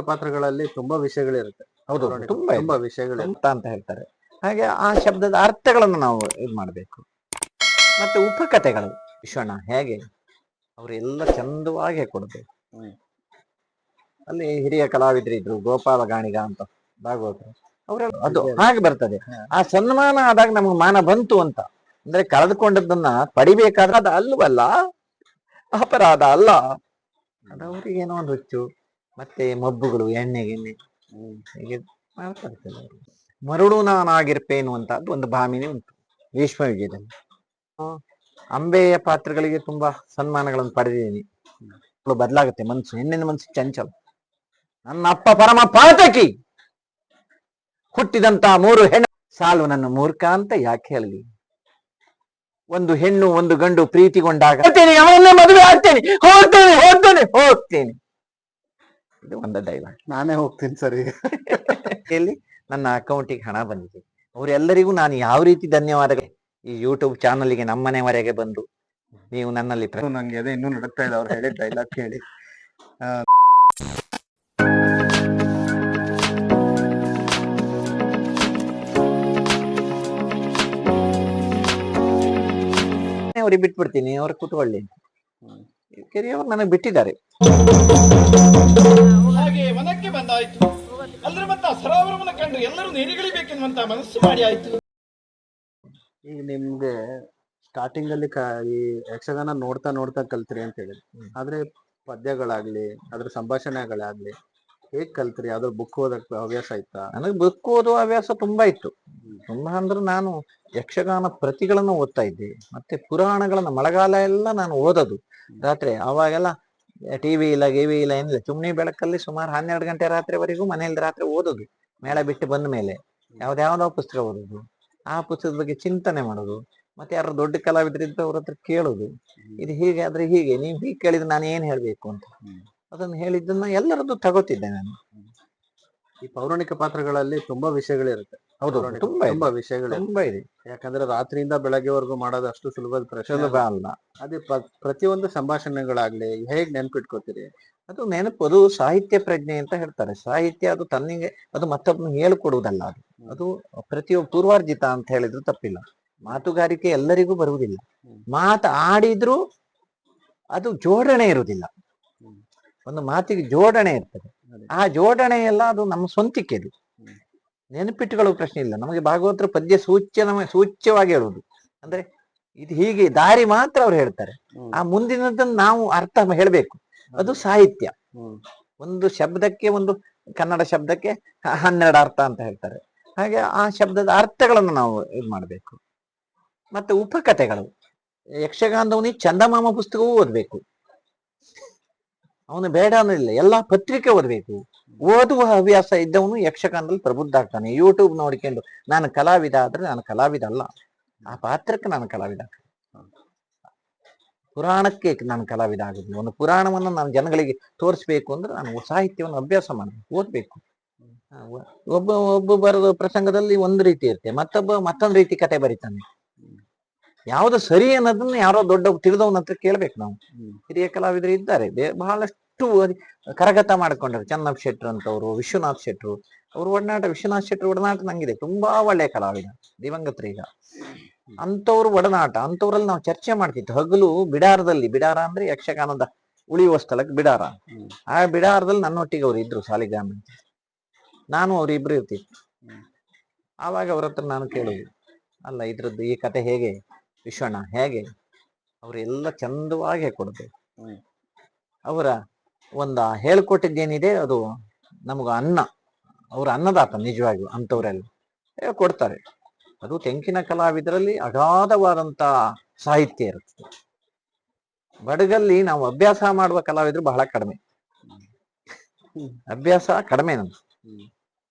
ಪಾತ್ರಗಳಲ್ಲಿ ತುಂಬಾ ವಿಷಯಗಳಿರುತ್ತೆ. ಹೌದು ತುಂಬಾ ತುಂಬಾ ವಿಷಯಗಳು ಅಂತ ಅಂತ ಹೇಳ್ತಾರೆ. ಹಾಗೆ ಆ ಶಬ್ದದ ಅರ್ಥಗಳನ್ನು ನಾವು ಇದು ಮಾಡಬೇಕು. ಮತ್ತೆ ಉಪಕಥೆಗಳು. ವಿಶ್ವಣ್ಣ ಹೇಗೆ? ಅವರೆಲ್ಲ ಚಂದವಾಗಿ ಕೊಡಬೇಕು. ಅಲ್ಲಿ ಹಿರಿಯ ಕಲಾವಿದರಿದ್ರು ಗೋಪಾಲ ಗಾಣಿಗ ಅಂತ ಭಾಗವತರು ಅವರೆಲ್ಲ ಅದು ಹಾಗೆ. ಬರ್ತದೆ. ಆ ಸನ್ಮಾನ ಆದಾಗ ನಮ್ಗೆ ಮಾನ ಬಂತು ಅಂತ. ಅಂದ್ರೆ ಕಳೆದುಕೊಂಡದ್ದನ್ನ ಪಡಿಬೇಕಾದ್ರೆ ಅದು ಅಲ್ವಲ್ಲ ಅಪರಾಧ ಅಲ್ಲ? ಅದು ಅವರಿಗೆ ಏನೋ ಒಂದು ಹುಚ್ಚು. ಮತ್ತೆ ಮಬ್ಬುಗಳು, ಎಣ್ಣೆ ಗಿಣ್ಣೆ ಹೀಗೆ ಮಾತಾಡ್ತಾರೆ. ಮರುಳು ನಾನಾಗಿರ್ಪೇನು ಅಂತ ಒಂದು ಭಾಮಿನಿ ಉಂಟು ಭೀಷ್ಮ ವಿಜಯದಲ್ಲಿ ಅಂಬೆಯ ಪಾತ್ರಗಳಿಗೆ ತುಂಬಾ ಸನ್ಮಾನಗಳನ್ನು ಪಡೆದಿದ್ದೀನಿ. ಬದಲಾಗುತ್ತೆ ಮನ್ಸು ಹೆಣ್ಣಿನ ಮನಸ್ಸು ಚಂಚಲ. ನನ್ನ ಅಪ್ಪ ಪರಮ ಪಾತಕಿ! ಹುಟ್ಟಿದಂತ ಮೂರು ಹೆಣ್ಣು. ಸಾಲು ನನ್ನ ಮೂರ್ಖ ಅಂತ ಯಾಕೆ ಹೇಳಲಿ? ಒಂದು ಹೆಣ್ಣು, ಒಂದು ಗಂಡು ಪ್ರೀತಿಗೊಂಡಾಗ. ಮದುವೆ ಆಗ್ತೇನೆ. ಹೋಗ್ತೇನೆ ಹೋಗ್ತೇನೆ ಹೋಗ್ತೇನೆ. ಇದು ಒಂದು ಡೈಲಾಗ್ ನಾನೇ ಹೋಗ್ತೀನಿ ಸರಿ. ಇಲ್ಲಿ ನನ್ನ ಅಕೌಂಟಿಗೆ ಹಣ ಬಂದಿದೆ. ಅವರೆಲ್ಲರಿಗೂ ನಾನು ಯಾವ ರೀತಿ ಧನ್ಯವಾದಗಳು. ಈ ಯೂಟ್ಯೂಬ್ ಚಾನಲ್ಗೆ ನಮ್ಮನೆವರೆಗೆ ಬಂದು ನೀವು ನನ್ನಲ್ಲಿ ಪ್ರ- ನಂಗೆ ಅದೇ ಇನ್ನೂ ನಡಕ್ತಾ ಇದೆ ಅವ್ರು ಹೇಳಿದ ಡೈಲಾಗ್ ಕೇಳಿ. ಅವ್ರಿಗೆ ಬಿಟ್ಬಿಡ್ತೀನಿ ಅವ್ರು ಕೂತ್ಕೊಳ್ಳಿ ಕೆರೆಯವ್ರು ನನಗೆ ಬಿಟ್ಟಿದ್ದಾರೆ. ಬಂದಾಯ್ತು ಅಲ್ಲರ ಮತ್ತ ಸರೋವರವನ್ನು ಕಂಡು ಎಲ್ಲರೂ ನೆನೆಗಳಿಬೇಕೆನ್ನುವಂತ ಮನಸ್ಸು ಮಾಡಿ ಆಯ್ತು. ಈಗ ನಿಮ್ಗೆ ಸ್ಟಾರ್ಟಿಂಗ್ ಅಲ್ಲಿ ಕ- ಈ ಯಕ್ಷಗಾನ ನೋಡ್ತಾ ನೋಡ್ತಾ ಕಲ್ತ್ರಿ ಅಂತ ಹೇಳಿದ್ರು. ಆದ್ರೆ ಪದ್ಯಗಳಾಗ್ಲಿ ಅದ್ರ ಸಂಭಾಷಣೆಗಳಾಗ್ಲಿ ಹೇಗ್ ಕಲ್ತ್ರಿ? ಅದ್ರ ಬುಕ್ ಓದಕ್ ಹವ್ಯಾಸ ಆಯ್ತಾ ನನಗೆ ಬುಕ್ ಓದುವ ಹವ್ಯಾಸ ತುಂಬಾ ಇತ್ತು. ತುಂಬಾ ಅಂದ್ರೆ ನಾನು ಯಕ್ಷಗಾನ ಪ್ರತಿಗಳನ್ನು ಓದ್ತಾ ಇದ್ದೆ. ಮತ್ತೆ ಪುರಾಣಗಳನ್ನ ಮಳೆಗಾಲ ಎಲ್ಲ ನಾನು ಓದೋದು. ರಾತ್ರಿ ಅವಾಗೆಲ್ಲ ಟಿವಿ ಇಲ್ಲ ಗಿವಿ ಇಲ್ಲ ಏನಿಲ್ಲ. ಸುಮ್ನೆ ಬೆಳಕಲ್ಲಿ ಸುಮಾರು ಹನ್ನೆರಡು ಗಂಟೆ ರಾತ್ರಿವರೆಗೂ ಮನೆಯಲ್ಲಿ ರಾತ್ರಿ ಓದೋದು. ಮೇಳ ಬಿಟ್ಟು ಬಂದ ಮೇಲೆ. ಯಾವ್ದ್ಯಾವ್ದೋ ಪುಸ್ತಕ ಓದೋದು. ಆ ಪುಸ್ತಕದ ಬಗ್ಗೆ ಚಿಂತನೆ ಮಾಡೋದು. ಮತ್ತೆ ಯಾರು ದೊಡ್ಡ ಕಲಾವಿದರಿದ್ದು ಅವ್ರ ಹತ್ರ ಕೇಳೋದು. ಇದು ಹೀಗೆ ಆದ್ರೆ ಹೀಗೆ. ನೀವು ಹೀಗೆ ಕೇಳಿದ್ರೆ ನಾನು ಏನ್ ಹೇಳ್ಬೇಕು ಅಂತ. ಅದನ್ನ ಹೇಳಿದ್ದನ್ನ ಎಲ್ಲರದ್ದು ತಗೋತಿದ್ದೆ ನಾನು. ಈ ಪೌರಾಣಿಕ ಪಾತ್ರಗಳಲ್ಲಿ ತುಂಬಾ ವಿಷಯಗಳಿರುತ್ತೆ. ಹೌದು ಪೌರಾಣಿಕ- ತುಂಬಾ ಇದೆ. ತುಂಬಾ ವಿಷಯಗಳು ತುಂಬಾ ಇದೆ. ಯಾಕಂದ್ರೆ ರಾತ್ರಿಯಿಂದ ಬೆಳಗ್ಗೆವರೆಗೂ ಮಾಡೋದು ಅಷ್ಟು ಸುಲಭದ ಪ್ರಶ್ನೆ ಸುಲಭ ಅಲ್ಲ. ಅದೇ ಪ- ಪ್ರತಿಯೊಂದು ಸಂಭಾಷಣೆಗಳಾಗ್ಲಿ ಹೇಗ್ ನೆನ್ಪಿಟ್ಕೋತೀರಿ? ಅದು ನೆನಪು ಅದು ಸಾಹಿತ್ಯ ಪ್ರಜ್ಞೆ ಅಂತ ಹೇಳ್ತಾರೆ. ಸಾಹಿತ್ಯ ಅದು ತನ್ನಿಗೆ ಅದು ಮತ್ತೊಬ್ಬನ ಹೇಳಿಕೊಡುವುದಲ್ಲ ಅದು. ಅದು ಪ್ರತಿಯೊಬ್ಬ ಪೂರ್ವಾರ್ಜಿತ ಅಂತ ಹೇಳಿದ್ರು ತಪ್ಪಿಲ್ಲ. ಮಾತುಗಾರಿಕೆ ಎಲ್ಲರಿಗೂ ಬರುವುದಿಲ್ಲ. ಮಾತ ಮಾತು ಆಡಿದ್ರು ಅದು ಜೋಡಣೆ ಇರುವುದಿಲ್ಲ. ಹ್ಮ್. ಒಂದು ಮಾತಿಗೆ ಜೋಡಣೆ ಇರ್ತದೆ. ಆ ಜೋಡಣೆ ಎಲ್ಲ ಅದು ನಮ್ಮ ಸ್ವಂತಿಕೆ ಅದು. ಹ್ಮ್. ನೆನಪಿಟ್ಟುಕೊಳ್ಳುವ ಪ್ರಶ್ನೆ ಇಲ್ಲ. ನಮಗೆ ಭಾಗವತರ ಪದ್ಯ ಸೂಚ್ಯ ನಮಗೆ ಸೂಚ್ಯವಾಗಿ ಹೇಳುವುದು. ಅಂದ್ರೆ ಇದು ಹೀಗೆ ದಾರಿ ಮಾತ್ರ ಅವ್ರು ಹೇಳ್ತಾರೆ. ಆ ಮುಂದಿನದನ್ನು ನಾವು ಅರ್ಥ ಹೇಳಬೇಕು. ಅದು. ಸಾಹಿತ್ಯ. ಒಂದು ಶಬ್ದಕ್ಕೆ ಒಂದು ಕನ್ನಡ ಶಬ್ದಕ್ಕೆ ಹನ್ನೆರಡು ಅರ್ಥ ಅಂತ ಹೇಳ್ತಾರೆ. ಹಾಗೆ ಆ ಶಬ್ದದ ಅರ್ಥಗಳನ್ನು ನಾವು ಇದು ಮಾಡಬೇಕು. ಮತ್ತೆ ಉಪಕಥೆಗಳು. ಯಕ್ಷಗಾನದವನಿಗೆ ಚಂದಮಾಮ ಪುಸ್ತಕವೂ ಓದ್ಬೇಕು. ಅವನು ಬೇಡ ಅನ್ನೋದಿಲ್ಲ, ಎಲ್ಲಾ ಪತ್ರಿಕೆ ಓದಬೇಕು. ಓದುವ ಹವ್ಯಾಸ ಇದ್ದವನು ಯಕ್ಷಗಾನದಲ್ಲಿ ಪ್ರಬುದ್ಧ ಆಗ್ತಾನೆ. ಯೂಟ್ಯೂಬ್ ನೋಡಿಕೊಂಡು, ನಾನು ಕಲಾವಿದ ಆದ್ರೆ ನಾನು ಕಲಾವಿದ ಅಲ್ಲ. ಆ ಪಾತ್ರಕ್ಕೆ ನಾನು ಕಲಾವಿದ. ಪುರಾಣಕ್ಕೆ ನಾನು ಕಲಾವಿದ ಆಗುದು ಒಂದು ಪುರಾಣವನ್ನು ನಾನು ಜನಗಳಿಗೆ ತೋರಿಸ್ಬೇಕು ಅಂದ್ರೆ ನಾನು ಸಾಹಿತ್ಯವನ್ನು ಅಭ್ಯಾಸ ಮಾಡಬೇಕು, ಓದ್ಬೇಕು. ಒಬ್ಬ ಒಬ್ಬ ಬರೆದ ಪ್ರಸಂಗದಲ್ಲಿ ಒಂದು ರೀತಿ ಇರುತ್ತೆ. ಮತ್ತೊಬ್ಬ ಮತ್ತೊಂದು ರೀತಿ ಕತೆ ಬರೀತಾನೆ. ಯಾವ್ದು ಸರಿ ಅನ್ನೋದನ್ನ ಯಾರೋ ದೊಡ್ಡ ತಿಳಿದವನ ಹತ್ರ ಕೇಳ್ಬೇಕು ನಾವು. ಹಿರಿಯ ಕಲಾವಿದರು ಇದ್ದಾರೆ. ಬಹಳಷ್ಟು ಕರಗತ ಮಾಡ್ಕೊಂಡ್ರು. ಚನ್ನಪ್ಪ ಶೆಟ್ರು ಅಂತವ್ರು ವಿಶ್ವನಾಥ್ ಶೆಟ್ರು. ಅವ್ರ ಒಡನಾಟ ವಿಶ್ವನಾಥ್ ಶೆಟ್ರು ಒಡನಾಟ ನಂಗಿದೆ. ತುಂಬಾ ಒಳ್ಳೆ ಕಲಾವಿದ. ದಿವಂಗತರು ಈಗ. ಅಂತವ್ರು ಒಡನಾಟ ಅಂತವ್ರಲ್ಲಿ ನಾವು ಚರ್ಚೆ ಮಾಡ್ತಿತ್ತು. ಹಗಲು ಬಿಡಾರದಲ್ಲಿ ಬಿಡಾರ ಅಂದ್ರೆ ಯಕ್ಷಗಾನದ ಉಳಿಯುವ ಸ್ಥಳಕ್ಕೆ ಬಿಡಾರ. ಆ ಬಿಡಾರದಲ್ಲಿ ನನ್ನೊಟ್ಟಿಗೆ ಅವ್ರು ಇದ್ರು ಸಾಲಿಗ್ರಾಮ. ನಾನು ಅವ್ರಿಬ್ರು ಇರ್ತಿತ್ತು. ಆವಾಗ ಅವ್ರ ಹತ್ರ ನಾನು ಕೇಳುದು ಅಲ್ಲ ಇದ್ರದ್ದು ಈ ಕತೆ ಹೇಗೆ? ವಿಶ್ವಣ್ಣ ಹೇಗೆ? ಅವರೆಲ್ಲ ಚಂದವಾಗಿ ಕೊಡಬೇಕು. ಅವರ ಒಂದ ಹೇಳ್ಕೊಟ್ಟಿದ್ದೇನಿದೆ ಅದು ನಮಗ ಅನ್ನ ಅವ್ರ ಅನ್ನದಾತ ನಿಜವಾಗಿಯೂ ಅಂಥವರೆಲ್ಲ ಹೇಳ್ಕೊಡ್ತಾರೆ. ಅದು ತೆಂಕಿನ ಕಲಾವಿದರಲ್ಲಿ ಅಗಾಧವಾದಂತ ಸಾಹಿತ್ಯ ಇರುತ್ತೆ ಬಡಗಲ್ಲಿ ನಾವು ಅಭ್ಯಾಸ ಮಾಡುವ ಕಲಾವಿದರು ಬಹಳ ಕಡಿಮೆ. ಅಭ್ಯಾಸ ಕಡಿಮೆ ನಮ್ದು.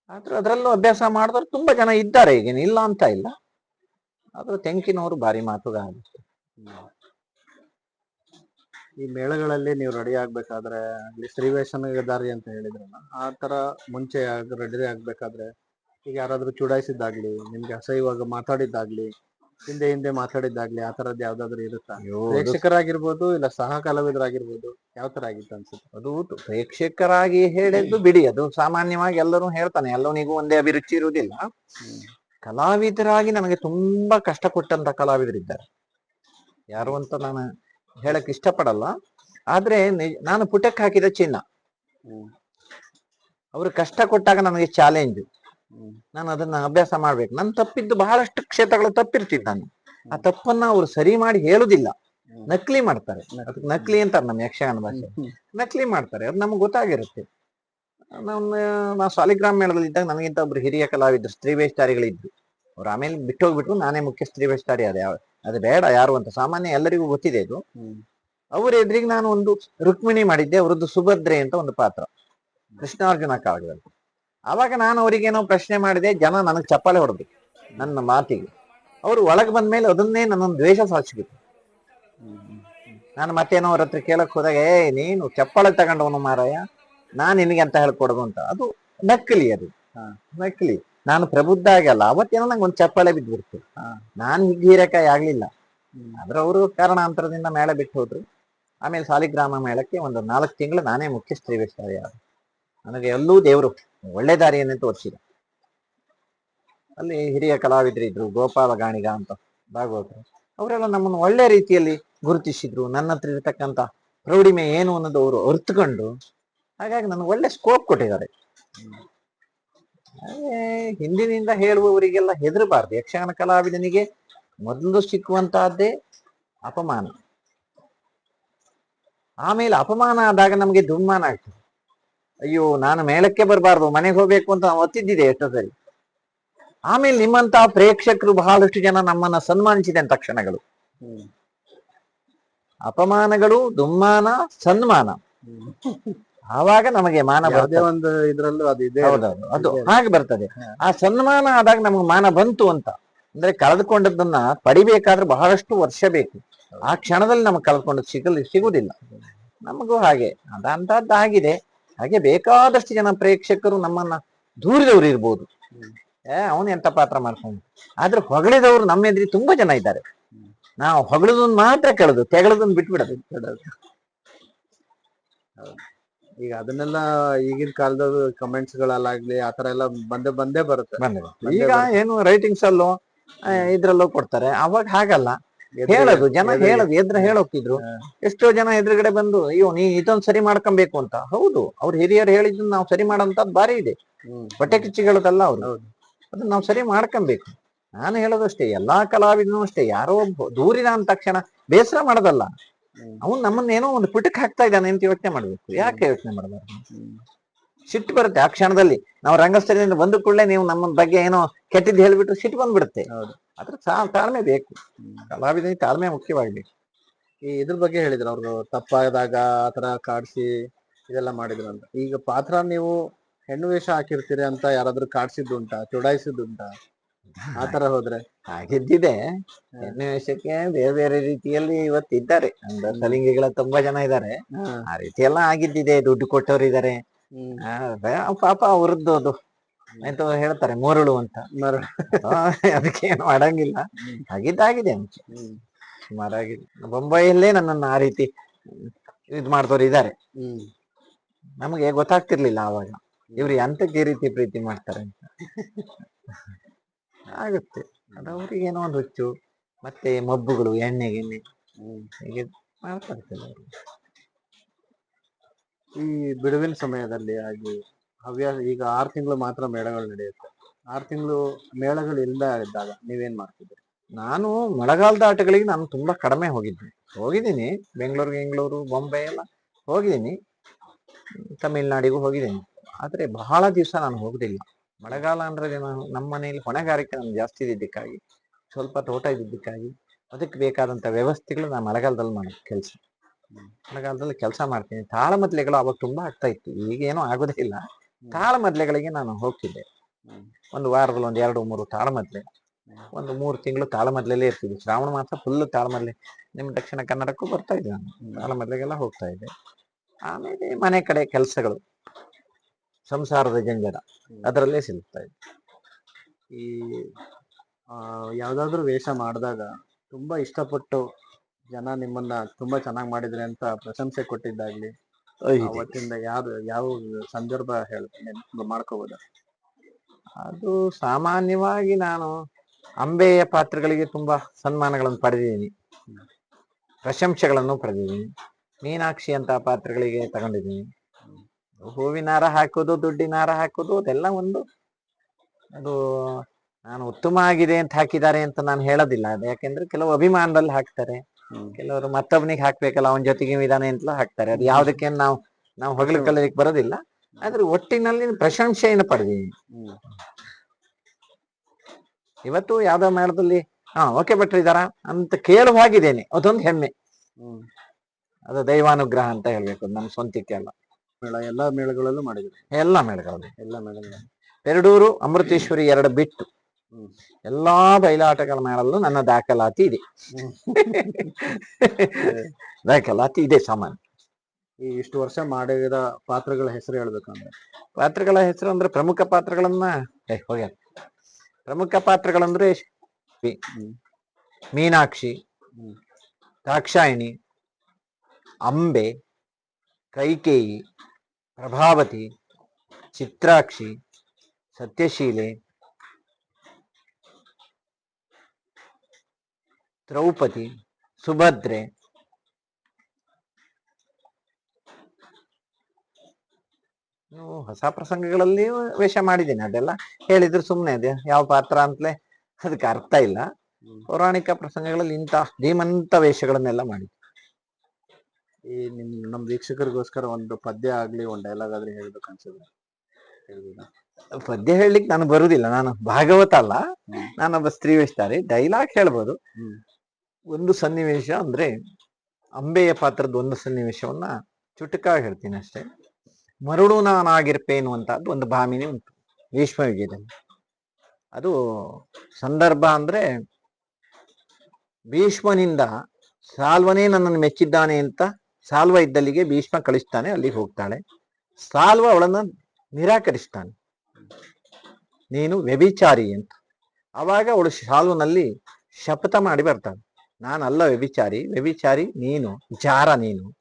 ಆದ್ರೂ ಆದ್ರೆ ಅದರಲ್ಲೂ ಅಭ್ಯಾಸ ಮಾಡಿದ್ರೆ ತುಂಬಾ ಜನ ಇದ್ದಾರೆ ಈಗ ಇಲ್ಲ ಅಂತ ಇಲ್ಲ. ಆದ್ರೆ ತೆಂಕಿನವರು ಭಾರಿ ಮಾತುಗಾರ ಈ ಮೇಳಗಳಲ್ಲಿ ನೀವು ರೆಡಿ ಆಗ್ಬೇಕಾದ್ರೆ ಅಲ್ಲಿ ಶ್ರೀವೇಶನದಾರಿ ಅಂತ ಹೇಳಿದ್ರಲ್ಲ ಆ ತರ ಮುಂಚೆ ರೆಡಿ ಆಗ್ಬೇಕಾದ್ರೆ ಈಗ ಯಾರಾದ್ರೂ ಚುಡಾಯಿಸಿದ್ದಾಗ್ಲಿ ನಿಮ್ಗೆ ಅಸಹ್ಯವಾಗ ಮಾತಾಡಿದ್ದಾಗ್ಲಿ ಹಿಂದೆ ಹಿಂದೆ ಮಾತಾಡಿದ್ದಾಗ್ಲಿ ಆ ತರದ್ ಯಾವ್ದಾದ್ರು ಇರುತ್ತಾ? ಪ್ರೇಕ್ಷಕರಾಗಿರ್ಬೋದು ಇಲ್ಲ ಸಹ ಕಲಾವಿದರಾಗಿರ್ಬೋದು ಯಾವ ತರ ಆಗಿತ್ತು ಅನ್ಸುತ್ತೆ? ಅದು ಪ್ರೇಕ್ಷಕರಾಗಿ ಹೇಳಿದ್ದು ಬಿಡಿ. ಅದು ಸಾಮಾನ್ಯವಾಗಿ ಎಲ್ಲರೂ ಹೇಳ್ತಾನೆ ಎಲ್ಲವನಿಗೂ ಒಂದೇ ಅಭಿರುಚಿ ಇರುವುದಿಲ್ಲ. ಕಲಾವಿದರಾಗಿ ನನಗೆ ತುಂಬಾ ಕಷ್ಟ ಕೊಟ್ಟಂತ ಕಲಾವಿದರಿದ್ದಾರೆ ಯಾರು ಅಂತ ನಾನು ಹೇಳಕ್ ಇಷ್ಟಪಡಲ್ಲ. ಆದ್ರೆ ನಾನು ಪುಟಕ್ಕೆ ಹಾಕಿದ ಚಿನ್ನ. ಅವರು ಕಷ್ಟ ಕೊಟ್ಟಾಗ ನನಗೆ ಚಾಲೆಂಜ್. ನಾನು ಅದನ್ನ ಅಭ್ಯಾಸ ಮಾಡ್ಬೇಕು. ನಾನು ತಪ್ಪಿದ್ದು ಬಹಳಷ್ಟು ಕ್ಷೇತ್ರಗಳು ತಪ್ಪಿರ್ತೀನಿ ನಾನು. ಆ ತಪ್ಪನ್ನ ಅವ್ರು ಸರಿ ಮಾಡಿ ಹೇಳುದಿಲ್ಲ. ನಕಲಿ ಮಾಡ್ತಾರೆ. ಅದಕ್ಕೆ ನಕಲಿ ಅಂತಾರೆ ನಮ್ಮ ಯಕ್ಷಗಾನ ಭಾಷೆ. ನಕಲಿ ಮಾಡ್ತಾರೆ. ಅದು ನಮ್ಗೆ ಗೊತ್ತಾಗಿರುತ್ತೆ. ನಮ್ಮ ನಾ ಸಾಲಿಗ್ರಾಮ ಮೇಳದಲ್ಲಿ ಇದ್ದಾಗ ನನಗಿಂತ ಒಬ್ರು ಹಿರಿಯ ಕಲಾವಿದ್ರು ಸ್ತ್ರೀ ವೇಷಧಾರಿಗಳಿದ್ರು ಅವ್ರು ಆಮೇಲೆ ಬಿಟ್ಟು ಹೋಗ್ಬಿಟ್ರು ನಾನೇ ಮುಖ್ಯ ಸ್ತ್ರೀ ವೇಷಧಾರಿ ಅದೇ ಅದು ಬೇಡ ಯಾರು ಅಂತ. ಸಾಮಾನ್ಯ ಎಲ್ಲರಿಗೂ ಗೊತ್ತಿದೆ ಇದು. ಅವ್ರ ಎದುರಿಗೆ ನಾನು ಒಂದು ರುಕ್ಮಿಣಿ ಮಾಡಿದ್ದೆ ಅವರದ್ದು ಸುಭದ್ರೆ ಅಂತ ಒಂದು ಪಾತ್ರ. ಕೃಷ್ಣಾರ್ಜುನ ಕಾಲದಲ್ಲಿ ಆವಾಗ ನಾನು ಅವರಿಗೇನೋ ಪ್ರಶ್ನೆ ಮಾಡಿದೆ ಜನ ನನಗೆ ಚಪ್ಪಾಳೆ ಹೊಡೆದು ನನ್ನ ಮಾತಿಗೆ. ಅವರು ಒಳಗೆ ಬಂದ ಮೇಲೆ ಅದನ್ನೇ ನನ್ನೊಂದು ದ್ವೇಷ ಸಾಧಿಸ್ಬಿಟ್ಟು. ನಾನು ಮತ್ತೇನೋ ಅವ್ರ ಹತ್ರ ಕೇಳಕ್ ಹೋದಾಗ ಏ ನೀನು ಚಪ್ಪಾಳೆ ತಗೊಂಡವನು ಮಾರಾಯ. ನಾನ್ ನಿನಗೆ ಅಂತ ಹೇಳ್ಕೊಡೋದು ಅಂತ. ಅದು ನಕಲಿ ಅದು. ಹಾ. ನಕಲಿ. ನಾನು ಪ್ರಬುದ್ಧ ಆಗಲ್ಲ ಅವತ್ತೇನೋ ನಂಗೆ ಒಂದು ಚಪ್ಪಾಳೆ ಬಿದ್ದುಬಿಡ್ತು ಹಾ. ನಾನು ಹೀರೆಕಾಯಿ ಆಗ್ಲಿಲ್ಲ. ಆದ್ರೆ ಅವರು ಕಾರಣಾಂತರದಿಂದ ಮೇಳ ಬಿಟ್ಟು ಹೋದ್ರು. ಆಮೇಲೆ ಸಾಲಿಗ್ರಾಮ ಮೇಳಕ್ಕೆ ಒಂದು ನಾಲ್ಕು ತಿಂಗಳು ನಾನೇ ಮುಖ್ಯ ಸ್ತ್ರೀ ವೇಷಧಾರಿ ಆದ. ನನಗೆ ಎಲ್ಲೂ ದೇವರು ಒಳ್ಳೆ ದಾರಿಯನ್ನೇ ತೋರಿಸಿದ. ಅಲ್ಲಿ ಹಿರಿಯ ಕಲಾವಿದರಿದ್ರು ಗೋಪಾಲ ಗಾಣಿಗ ಅಂತ ಭಾಗವತರು. ಅವರೆಲ್ಲ ನಮ್ಮನ್ನು ಒಳ್ಳೆ ರೀತಿಯಲ್ಲಿ ಗುರುತಿಸಿದ್ರು. ನನ್ನ ಹತ್ರ ಇರತಕ್ಕಂತ ಪ್ರೌಢಿಮೆ ಏನು ಅನ್ನೋದು ಅವರು ಅರ್ಥಕೊಂಡು ಹಾಗಾಗಿ ನನಗೆ ಒಳ್ಳೆ ಸ್ಕೋಪ್ ಕೊಟ್ಟಿದ್ದಾರೆ. ಹಿಂದಿನಿಂದ ಹೇಳುವವರಿಗೆಲ್ಲ ಹೆದರಬಾರ್ದು. ಯಕ್ಷಗಾನ ಕಲಾವಿದನಿಗೆ ಮೊದಲು ಸಿಕ್ಕುವಂತಹದ್ದೇ ಅಪಮಾನ. ಆಮೇಲೆ ಅಪಮಾನ ಆದಾಗ ನಮಗೆ ದುಮ್ಮಾನ ಆಗ್ತದೆ. ಅಯ್ಯೋ, ನಾನು ಮೇಲಕ್ಕೆ ಬರಬಾರ್ದು, ಮನೆಗೆ ಹೋಗ್ಬೇಕು ಅಂತ ನಾವು ಒತ್ತಿದ್ದಿದೆ ಎಷ್ಟೋ ಸರಿ ಆಮೇಲೆ ನಿಮ್ಮಂತಹ ಪ್ರೇಕ್ಷಕರು ಬಹಳಷ್ಟು ಜನ ನಮ್ಮನ್ನ ಸನ್ಮಾನಿಸಿದಂತ ಕ್ಷಣಗಳು ಅಪಮಾನಗಳು ದುಮ್ಮಾನ ಸನ್ಮಾನ. ಆವಾಗ ನಮಗೆ ಮಾನ ಯಾವುದೇ ಬರ್ತದೆ. ಒಂದು ಇದ್ರಲ್ಲೂ ಅದು ಇದೆ. ಹೌದೌದು. ಅದು ಹಾಗೆ ಬರ್ತದೆ. ಆ ಸನ್ಮಾನ ಆದಾಗ ನಮಗೆ ಮಾನ ಬಂತು ಅಂತ. ಅಂದ್ರೆ ಕಳೆದುಕೊಂಡದ್ದನ್ನ ಪಡಿಬೇಕಾದ್ರೆ ಬಹಳಷ್ಟು ವರ್ಷ ಬೇಕು. ಆ ಕ್ಷಣದಲ್ಲಿ ನಮಗೆ ಕಳ್ಕೊಂಡು ಸಿಗಲ್ ಸಿಗುದಿಲ್ಲ ನಮಗೂ ಹಾಗೆ. ಅದಂತದ್ದು ಆಗಿದೆ. ಹಾಗೆ ಬೇಕಾದಷ್ಟು ಜನ ಪ್ರೇಕ್ಷಕರು ನಮ್ಮನ್ನ ದೂರಿದವರು ಇರ್ಬೋದು. ಏ ಅವನು ಎಂತ ಪಾತ್ರ ಮಾಡ್ಕೊಂಡು ಆದ್ರೆ ಹೊಗಳಿದವರು ನಮ್ಮ ಎದುರಿ ತುಂಬಾ ಜನ ಇದ್ದಾರೆ. ನಾವು ಹೊಗಳದನ್ನ ಮಾತ್ರ ಕೇಳುದು ತೆಗಳದನ್ನ ಬಿಟ್ಬಿಡೋದು. ಈಗ ಅದನ್ನೆಲ್ಲ ಈಗಿನ ಕಾಲದ ಕಮೆಂಟ್ಸ್ ಗಳಲ್ಲಾಗ್ಲಿ ಆತರ ಎಲ್ಲ ಬಂದೇ ಬಂದೇ ಬರುತ್ತೆ. ಬಂದೇ ಈಗ ಏನು ರೈಟಿಂಗ್ಸ್ ಅಲ್ಲೋ ಆ, ಇದ್ರಲ್ಲೋ ಕೊಡ್ತಾರೆ. ಅವಾಗ ಹಾಗಲ್ಲ. ಹೇಳೋದು ಜನ ಹೇಳೋದು ಎದ್ರ ಹೇಳೋಗ್ತಿದ್ರು ಎಷ್ಟೋ ಜನ ಎದುರುಗಡೆ ಬಂದು ಅಯ್ಯೋ ನೀ ಇದೊಂದ್ ಸರಿ ಮಾಡ್ಕೊಬೇಕು ಅಂತ. ಹೌದು ಅವ್ರ ಹಿರಿಯರು ಹೇಳಿದ್ದು ನಾವು ಸರಿ ಮಾಡೋಂಥದ್ದು ಬಾರಿ ಇದೆ. ಹ್ಮ್. ಹೊಟ್ಟೆ ಕಿಚ್ಚಿಗಳದಲ್ಲ ಅವ್ರು. ಹೌದು. ಅದನ್ನ ನಾವು ಸರಿ ಮಾಡ್ಕೊಬೇಕು. ನಾನು ಹೇಳೋದಷ್ಟೇ ಎಲ್ಲಾ ಕಲಾವಿದನು ಅಷ್ಟೇ. ಯಾರೋ ಒಬ್ಬ ದೂರಿದ ಅಂದ ತಕ್ಷಣ ಬೇಸರ ಮಾಡೋದಲ್ಲ. ಅವನು ನಮ್ಮನ್ನ ಏನೋ ಒಂದು ಪಿಟಕ್ ಹಾಕ್ತಾ ಇದ್ದಾನೆ ಅಂತ ಯೋಚನೆ ಮಾಡ್ಬೇಕು. ಯಾಕೆ ಯೋಚನೆ ಮಾಡಬಾರ್ದು? ಹ್ಮ್. ಸಿಟ್ಟು ಬರುತ್ತೆ ಆ ಕ್ಷಣದಲ್ಲಿ. ನಾವು ರಂಗಸ್ಥಳದಿಂದ ಬಂದ ಕೂಡಲೇ ನೀವು ನಮ್ಮ ಬಗ್ಗೆ ಏನೋ ಕೆಟ್ಟಿದ್ದು ಹೇಳ್ಬಿಟ್ಟು ಸಿಟ್ಟು ಬಂದ್ಬಿಡುತ್ತೆ. ಹೌದು. ಅದ್ರ ತಾಳ್ಮೆ ಬೇಕು. ಕಲಾವಿದ ಕಲಾವಿದನಿಗೆ ತಾಳ್ಮೆ ಮುಖ್ಯವಾಗಿ ಈ ಇದ್ರ ಬಗ್ಗೆ ಹೇಳಿದ್ರು ಅವ್ರು ತಪ್ಪಾದಾಗ ಆತರ ಕಾಡ್ಸಿ ಇದೆಲ್ಲ ಮಾಡಿದ್ರು ಅಂತ. ಈಗ ಪಾತ್ರ ನೀವು ಹೆಣ್ಣು ವೇಷ ಹಾಕಿರ್ತೀರಿ ಅಂತ ಯಾರಾದ್ರೂ ಕಾಡ್ಸಿದ್ದುಂಟಾ ಚುಡಾಯಿಸಿದ್ದುಂಟಾ ಆತರ ಹೋದ್ರೆ. ಹಾಗಿದ್ದಿದೆ ವೇಷಕ್ಕೆ ಬೇರೆ ಬೇರೆ ರೀತಿಯಲ್ಲಿ ಇವತ್ತಿದ್ದಾರೆ. ಅಂದ್ರೆ ಸಲಿಂಗಿಗಳ ತುಂಬಾ ಜನ ಇದ್ದಾರೆ. ಆ ರೀತಿ ಎಲ್ಲ ಆಗಿದ್ದಿದೆ. ದುಡ್ಡು ಕೊಟ್ಟವ್ರು ಇದ್ದಾರೆ ಪಾಪ ಅವ್ರದ್ದು ಅದು. ಎಂತ ಹೇಳ್ತಾರೆ ಮರಳು ಅಂತ. ಅದಕ್ಕೆ ಏನು ಮಾಡಂಗಿಲ್ಲ. ಹಾಗಿದ್ದಾಗಿದೆ ಮುಂಚೆ. ಸುಮಾರಾಗಿದೆ. ಬೊಂಬೈಯಲ್ಲೇ ನನ್ನನ್ನು ಆ ರೀತಿ ಇದು ಮಾಡ್ದವ್ರು ಇದ್ದಾರೆ. ನಮಗೆ ಗೊತ್ತಾಗ್ತಿರ್ಲಿಲ್ಲ ಆವಾಗ. ಇವ್ರು ಎಂತಕ್ಕೆ ಈ ರೀತಿ ಪ್ರೀತಿ ಮಾಡ್ತಾರೆ ಅಂತ. ಆಗುತ್ತೆ. ಅದು ಅವ್ರಿಗೆ ಏನೋ ಒಂದು ಹುಚ್ಚು ಮತ್ತೆ ಮಬ್ಬುಗಳು ಎಣ್ಣೆ ಗಿಣ್ಣೆ. ಹೀಗೆ ಮಾಡ್ತಾರೆ ಈ ಬಿಡುವಿನ ಸಮಯದಲ್ಲಿ ಆಗಿ ಹವ್ಯಾಸ ಈಗ ಆರು ತಿಂಗಳು ಮಾತ್ರ ಮೇಳಗಳು ನಡೆಯುತ್ತೆ. ಆರು ತಿಂಗಳು ಮೇಳಗಳು ಇಲ್ಲದ ಇದ್ದಾಗ ನೀವೇನ್ ಮಾಡ್ತಿದ್ರಿ ನಾನು ಮಳೆಗಾಲದ ಆಟಗಳಿಗೆ ನಾನು ತುಂಬಾ ಕಡಿಮೆ ಹೋಗಿದ್ದೆ ಹೋಗಿದ್ದೀನಿ ಬೆಂಗಳೂರು ಬೆಂಗಳೂರು ಬಾಂಬೆ ಎಲ್ಲ ಹೋಗಿದ್ದೀನಿ. ತಮಿಳ್ನಾಡಿಗೂ ಹೋಗಿದ್ದೀನಿ. ಆದ್ರೆ ಬಹಳ ದಿವಸ ನಾನು ಹೋಗುದಿಲ್ಲ. ಮಳೆಗಾಲ ಅಂದ್ರೆ ನಮ್ಮ ಮನೆಯಲ್ಲಿ ಹೊಣೆಗಾರಿಕೆ ನಮ್ಗೆ ಜಾಸ್ತಿ ಇದ್ದಿದ್ದಕ್ಕಾಗಿ ಸ್ವಲ್ಪ ತೋಟ ಇದ್ದಿದ್ದಕ್ಕಾಗಿ ಅದಕ್ಕೆ ಬೇಕಾದಂತ ವ್ಯವಸ್ಥೆಗಳು ನಾನು ಮಳೆಗಾಲದಲ್ಲಿ ಮಾಡೋದು ಕೆಲಸ. ಮಳೆಗಾಲದಲ್ಲಿ ಕೆಲಸ ಮಾಡ್ತೀನಿ. ತಾಳಮದ್ಲೆಗಳು ಅವಾಗ ತುಂಬಾ ಆಗ್ತಾ ಇತ್ತು. ಈಗೇನೂ ಆಗೋದೇ ಇಲ್ಲ. ತಾಳಮದ್ಲೆಗಳಿಗೆ ನಾನು ಹೋಗ್ತಿದ್ದೆ. ಒಂದು ವಾರದಲ್ಲಿ ಒಂದು ಎರಡು ಮೂರು ತಾಳಮದ್ಲೆ ಒಂದು ಮೂರು ತಿಂಗಳು ತಾಳಮದ್ಲಲ್ಲೇ ಇರ್ತಿದ್ವಿ ಶ್ರಾವಣ ಮಾಸ ಫುಲ್ ತಾಳಮದ್ಲೆ. ನಿಮ್ಮ ದಕ್ಷಿಣ ಕನ್ನಡಕ್ಕೂ ಬರ್ತಾ ಇದ್ದೆ ನಾನು. ತಾಳಮದ್ಲೆಗೆಲ್ಲ ಹೋಗ್ತಾ ಇದ್ದೆ. ಆಮೇಲೆ ಮನೆ ಕಡೆ ಕೆಲಸಗಳು. ಸಂಸಾರದ ಜಂಜಡ ಅದರಲ್ಲೇ ಸಿಗುತ್ತಾ ಇದೆ ಈ ಆ ಯಾವ್ದಾದ್ರು ವೇಷ ಮಾಡಿದಾಗ ತುಂಬಾ ಇಷ್ಟಪಟ್ಟು ಜನ ನಿಮ್ಮನ್ನ ತುಂಬಾ ಚೆನ್ನಾಗಿ ಮಾಡಿದ್ರೆ ಅಂತ ಪ್ರಶಂಸೆ ಕೊಟ್ಟಿದ್ದಾಗ್ಲಿ ಅವತ್ತಿಂದ ಯಾವ್ದು ಯಾವ ಸಂದರ್ಭ ಹೇಳ ಮಾಡ್ಕೋಬೋದ? ಅದು ಸಾಮಾನ್ಯವಾಗಿ ನಾನು ಅಂಬೆಯ ಪಾತ್ರಗಳಿಗೆ ತುಂಬಾ ಸನ್ಮಾನಗಳನ್ನು ಪಡೆದಿದ್ದೀನಿ. ಪ್ರಶಂಸೆಗಳನ್ನು ಪಡೆದಿದ್ದೀನಿ. ಮೀನಾಕ್ಷಿ ಅಂತ ಪಾತ್ರಗಳಿಗೆ ತಗೊಂಡಿದ್ದೀನಿ. ಹೂವಿನ ಹಾರ ಹಾಕೋದು ದುಡ್ಡಿನ ಹಾರ ಹಾಕೋದು ಅದೆಲ್ಲ ಒಂದು ಅದು ನಾನು ಉತ್ತಮ ಆಗಿದೆ ಅಂತ ಹಾಕಿದ್ದಾರೆ ಅಂತ ನಾನು ಹೇಳೋದಿಲ್ಲ. ಅದು ಯಾಕೆಂದ್ರೆ ಕೆಲವು ಅಭಿಮಾನದಲ್ಲಿ ಹಾಕ್ತಾರೆ. ಕೆಲವರು ಮತ್ತೊಬ್ಬನಿಗೆ ಹಾಕ್ಬೇಕಲ್ಲ ಅವನ ಜೊತೆಗೆ ಇದಾನೆ ಅಂತಲೂ ಹಾಕ್ತಾರೆ. ಅದು ಯಾವ್ದಕ್ಕೆ ನಾವು ನಾವು ಹೊಗಳ ಕಲಿಯಕ್ಕೆ ಬರೋದಿಲ್ಲ. ಆದ್ರೆ ಒಟ್ಟಿನಲ್ಲಿ ಪ್ರಶಂಸೆಯನ್ನು ಪಡೆದಿದ್ದೀನಿ ಇವತ್ತು ಯಾವ್ದೋ ಮೇಳದಲ್ಲಿ ಹಾ ಓಕೆ ಭಟ್ರು ಇದಾರ ಅಂತ ಕೇಳುವಾಗಿದ್ದೇನೆ ಅದೊಂದು ಹೆಮ್ಮೆ. ಹ್ಮ್. ಅದು ದೈವಾನುಗ್ರಹ ಅಂತ ಹೇಳ್ಬೇಕು ನಮ್ಮ ಸ್ವಂತಕ್ಕೆ ಅಲ್ಲ. ಮೇಳ ಎಲ್ಲಾ ಮೇಳಗಳಲ್ಲೂ ಮಾಡಿದ್ರಿ. ಎಲ್ಲಾ ಮೇಳಗಳಲ್ಲಿ. ಎಲ್ಲಾ ಮೇಳಗಳು. ಪೆರಡೂರು ಅಮೃತೇಶ್ವರಿ ಎರಡು ಬಿಟ್ಟು. ಎಲ್ಲಾ ಬಯಲಾಟಗಳ ಮೇಳಲ್ಲೂ ನನ್ನ ದಾಖಲಾತಿ ಇದೆ. ದಾಖಲಾತಿ ಇದೆ ಸಾಮಾನ್ಯ. ಈ ಇಷ್ಟು ವರ್ಷ ಮಾಡಿದ ಪಾತ್ರಗಳ ಹೆಸರು ಹೇಳ್ಬೇಕಂದ್ರೆ? ಪಾತ್ರಗಳ ಹೆಸರು ಅಂದ್ರೆ ಪ್ರಮುಖ ಪಾತ್ರಗಳನ್ನ ಏ ಹೋಗ್ಯಾರ ಪ್ರಮುಖ ಪಾತ್ರಗಳಂದ್ರೆ ಮೀನಾಕ್ಷಿ ಹ್ಮ್. ದಾಕ್ಷಾಯಿಣಿ ಅಂಬೆ ಕೈಕೇಯಿ ಪ್ರಭಾವತಿ ಚಿತ್ರಾಕ್ಷಿ ಸತ್ಯಶೀಲೆ ದ್ರೌಪದಿ ಸುಭದ್ರೆ ಹೊಸ ಪ್ರಸಂಗಗಳಲ್ಲಿ ವೇಷ ಮಾಡಿದ್ದೀನಿ. ಅದೆಲ್ಲ ಹೇಳಿದ್ರು ಸುಮ್ಮನೆ ಅದೇ ಯಾವ ಪಾತ್ರ ಅಂತಲೇ ಅದಕ್ಕೆ ಅರ್ಥ ಇಲ್ಲ. ಪೌರಾಣಿಕ ಪ್ರಸಂಗಗಳಲ್ಲಿ ಇಂಥ ಧೀಮಂತ ವೇಷಗಳನ್ನೆಲ್ಲ ಮಾಡಿ ಈ ನಿಮ್ ನಮ್ ವೀಕ್ಷಕರಿಗೋಸ್ಕರ ಒಂದು ಪದ್ಯ ಆಗ್ಲಿ ಒಂದ್ ಡೈಲಾಗ್ ಆದ್ರೆ ಹೇಳ್ಬೇಕು ಅನ್ಸಿದ್ರೆ ಹೇಳ್ಬೋದಾ? ಪದ್ಯ ಹೇಳಲಿಕ್ಕೆ ನಾನು ಬರುದಿಲ್ಲ. ನಾನು ಭಾಗವತ ಅಲ್ಲ. ನಾನೊಬ್ಬ ಸ್ತ್ರೀ ವೇಷಧಾರಿ. ಡೈಲಾಗ್ ಹೇಳ್ಬೋದು. ಹ್ಮ್. ಒಂದು ಸನ್ನಿವೇಶ ಅಂದ್ರೆ ಅಂಬೆಯ ಪಾತ್ರದ ಒಂದು ಸನ್ನಿವೇಶವನ್ನ ಚುಟುಕಾಗಿ ಹೇಳ್ತೀನಿ ಅಷ್ಟೇ. ಮರುಳು ನಾನಾಗಿರ್ಪೇನು ಎನ್ನುವಂತಹದ್ದು ಒಂದು ಭಾಮಿನಿ ಉಂಟು. ಭೀಷ್ಮ ವಿಜಯದಲ್ಲಿ ಅದು ಸಂದರ್ಭ ಅಂದ್ರೆ ಭೀಷ್ಮನಿಂದ ಸಾಲ್ವನೇ ನನ್ನನ್ನು ಮೆಚ್ಚಿದ್ದಾನೆ ಅಂತ ಸಾಲ್ವ ಇದ್ದಲ್ಲಿಗೆ ಭೀಷ್ಮ ಕಳಿಸ್ತಾನೆ, ಅಲ್ಲಿಗೆ ಹೋಗ್ತಾಳೆ. ಸಾಲ್ವ ಅವಳನ್ನ ನಿರಾಕರಿಸ್ತಾನೆ. ನೀನು ವ್ಯಭಿಚಾರಿ ಅಂತ. ಅವಾಗ ಅವಳು ಸಾಲ್ವನಲ್ಲಿ ಶಪಥ ಮಾಡಿ ಬರ್ತಾಳೆ. ನಾನಲ್ಲ ವ್ಯಭಿಚಾರಿ ವ್ಯಭಿಚಾರಿ ನೀನು, ಜಾರ ನೀನು.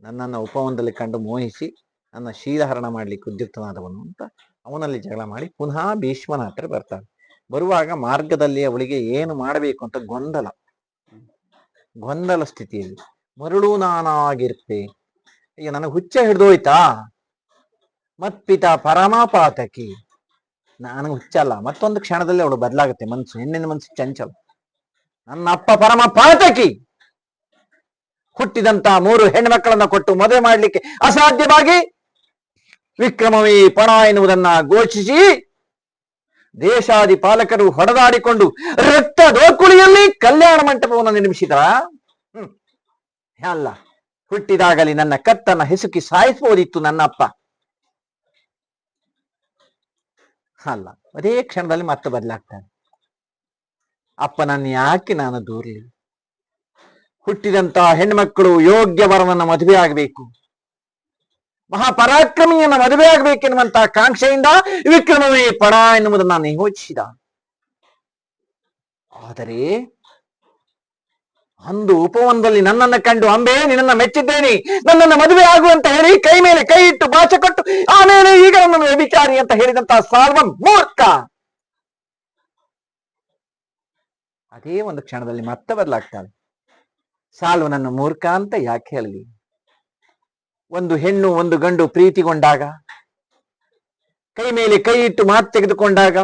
ನನ್ನನ್ನು ಉಪವನದಲ್ಲಿ ಕಂಡು ಮೋಹಿಸಿ, ನನ್ನ ಶೀಲಹರಣ ಮಾಡ್ಲಿಕ್ಕೆ ಉದ್ಯುಕ್ತನಾದವನು ಅಂತ ಅವನಲ್ಲಿ ಜಗಳ ಮಾಡಿ ಪುನಃ ಭೀಷ್ಮನ ಹತ್ರ ಬರ್ತಾಳೆ. ಬರುವಾಗ ಮಾರ್ಗದಲ್ಲಿ ಅವಳಿಗೆ ಏನು ಮಾಡಬೇಕು ಅಂತ ಗೊಂದಲ. ಗೊಂದಲ ಸ್ಥಿತಿಯಲ್ಲಿ. ಮರುಳು ನಾನಾಗಿರ್ತೆ. ಈಗ ನನಗೆ ಹುಚ್ಚ ಹಿಡ್ದೋಯ್ತಾ? ಮತ್ಪಿತ ಪರಮಾಪಾತಕಿ. ನನಗೆ ಹುಚ್ಚಲ್ಲ, ಮತ್ತೊಂದು ಕ್ಷಣದಲ್ಲಿ ಅವಳು ಬದಲಾಗುತ್ತೆ ಮನ್ಸು, ಹೆಣ್ಣಿನ ಮನ್ಸು ಚಂಚಲ. ನನ್ನ ಅಪ್ಪ ಪರಮ ಪಾತಕಿ ಹುಟ್ಟಿದಂತ ಮೂರು ಹೆಣ್ಮಕ್ಕಳನ್ನ ಕೊಟ್ಟು ಮದುವೆ ಮಾಡ್ಲಿಕ್ಕೆ ಅಸಾಧ್ಯವಾಗಿ ವಿಕ್ರಮವೇ ಪಣ ಎನ್ನುವುದನ್ನ ಘೋಷಿಸಿ ದೇಶಾದಿ ಪಾಲಕರು ಹೊಡೆದಾಡಿಕೊಂಡು ರಕ್ತ ದೋಕುಳಿಯಲ್ಲಿ ಕಲ್ಯಾಣ ಮಂಟಪವನ್ನು ನಿರ್ಮಿಸಿದ ಅಲ್ಲ, ಹುಟ್ಟಿದಾಗಲಿ ನನ್ನ ಕತ್ತನ್ನ ಹೆಸುಕಿ ಸಾಯಿಸಬಹುದಿತ್ತು ನನ್ನಪ್ಪ. ಅಲ್ಲ, ಅದೇ ಕ್ಷಣದಲ್ಲಿ ಮತ್ತೆ ಬದಲಾಗ್ತಾನೆ. ಅಪ್ಪ ನನ್ನ ಯಾಕೆ ನಾನು ದೂರ್ಲಿ? ಹುಟ್ಟಿದಂತ ಹೆಣ್ಮಕ್ಕಳು ಯೋಗ್ಯ ವರನನ್ನ ಮದುವೆ ಆಗಬೇಕು. ಮಹಾಪರಾಕ್ರಮಿಯನ್ನ ಮದುವೆ ಆಗ್ಬೇಕೆನ್ನುವಂತಹ ಕಾಂಕ್ಷೆಯಿಂದ ವಿಕ್ರಮವೇ ಪಡ ಎನ್ನುವುದನ್ನು ನಾನು ಯೋಚಿಸಿದ. ಆದರೆ ಅಂದು ಉಪವನದಲ್ಲಿ ನನ್ನನ್ನ ಕಂಡು ಅಂಬೆ, ನಿನ್ನನ್ನ ಮೆಚ್ಚಿದ್ದೇನೆ. ನನ್ನನ್ನ ಮದುವೆ ಆಗುವಂತ ಹೇಳಿ ಕೈ ಮೇಲೆ ಕೈ ಇಟ್ಟು ಬಾಚ ಕೊಟ್ಟು, ಆಮೇಲೆ ಈಗ ನನ್ನನ್ನು ವ್ಯಭಿಚಾರಿ ಅಂತ ಹೇಳಿದಂತ ಸಾಲ್ವ ಮೂರ್ಖ. ಅದೇ ಒಂದು ಕ್ಷಣದಲ್ಲಿ ಮತ್ತೆ ಬದಲಾಗ್ತಾಳೆ ಸಾಲ್ವನನ್ನು ಮೂರ್ಖ ಅಂತ ಯಾಕೆ ಹೇಳಲಿ? ಒಂದು ಹೆಣ್ಣು, ಒಂದು ಗಂಡು ಪ್ರೀತಿಗೊಂಡಾಗ, ಕೈ ಮೇಲೆ ಕೈ ಇಟ್ಟು ಮಾತು ತೆಗೆದುಕೊಂಡಾಗ,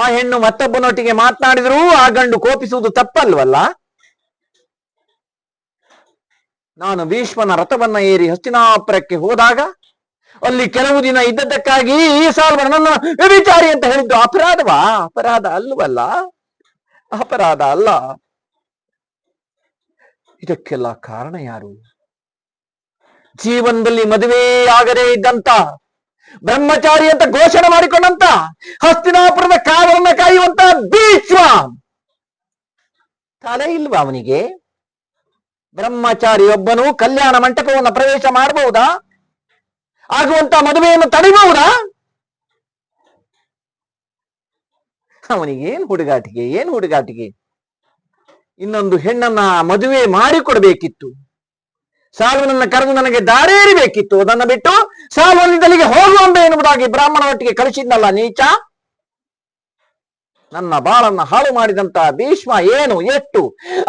ಆ ಹೆಣ್ಣು ಮತ್ತೊಬ್ಬನೊಟ್ಟಿಗೆ ಮಾತನಾಡಿದರೂ ಆ ಗಂಡು ಕೋಪಿಸುವುದು ತಪ್ಪಲ್ವಲ್ಲ? ನಾನು ಭೀಷ್ಮನ ರಥವನ್ನ ಏರಿ ಹಸ್ತಿನಾಪುರಕ್ಕೆ ಹೋದಾಗ ಅಲ್ಲಿ ಕೆಲವು ದಿನ ಇದ್ದದ್ದಕ್ಕಾಗಿ ಈ ಸಾಲ್ವ ನನ್ನ ವ್ಯಭಿಚಾರಿ ಅಂತ ಹೇಳಿದ್ದು ಅಪರಾಧವಾ? ಅಪರಾಧ ಅಲ್ಲವಲ್ಲ? ಅಪರಾಧ ಅಲ್ಲ. ಇದಕ್ಕೆಲ್ಲ ಕಾರಣ ಯಾರು? ಜೀವನದಲ್ಲಿ ಮದುವೆಯಾಗದೇ ಇದ್ದಂತ, ಬ್ರಹ್ಮಚಾರಿ ಅಂತ ಘೋಷಣೆ ಮಾಡಿಕೊಂಡಂತ, ಹಸ್ತಿನಾಪುರದ ಕಾವಲನ್ನ ಕಾಯುವಂತ ಭೀಷ್ಮ! ತಲೆ ಇಲ್ವಾ ಅವನಿಗೆ? ಬ್ರಹ್ಮಚಾರಿ ಒಬ್ಬನು ಕಲ್ಯಾಣ ಮಂಟಪವನ್ನು ಪ್ರವೇಶ ಮಾಡಬಹುದಾ? ಆಗುವಂತ ಮದುವೆಯನ್ನು ತಡಿಬಹುದಾ ಅವನಿಗೇನು ಹುಡುಗಾಟಿಗೆ ಏನು ಹುಡುಗಾಟಿಗೆ ಇನ್ನೊಂದು ಹೆಣ್ಣನ್ನ ಮದುವೆ ಮಾಡಿಕೊಡಬೇಕಿತ್ತು. ಸಾಲ್ವನನ್ನ ಕರೆದು ನನಗೆ ದಾರೇರಿಬೇಕಿತ್ತು ಅದನ್ನ ಬಿಟ್ಟು ಸಾಲ್ವನಿದ್ದಲಿಗೆ ಹೋಗುವಂಬೆ ಎನ್ನುವುದಾಗಿ ಬ್ರಾಹ್ಮಣ ಒಟ್ಟಿಗೆ ಕಳಿಸಿದ್ನಲ್ಲ ನೀಚ? ನನ್ನ ಬಾಳನ್ನ ಹಾಳು ಮಾಡಿದಂತ ಭೀಷ್ಮ ಏನು? ಎಷ್ಟು?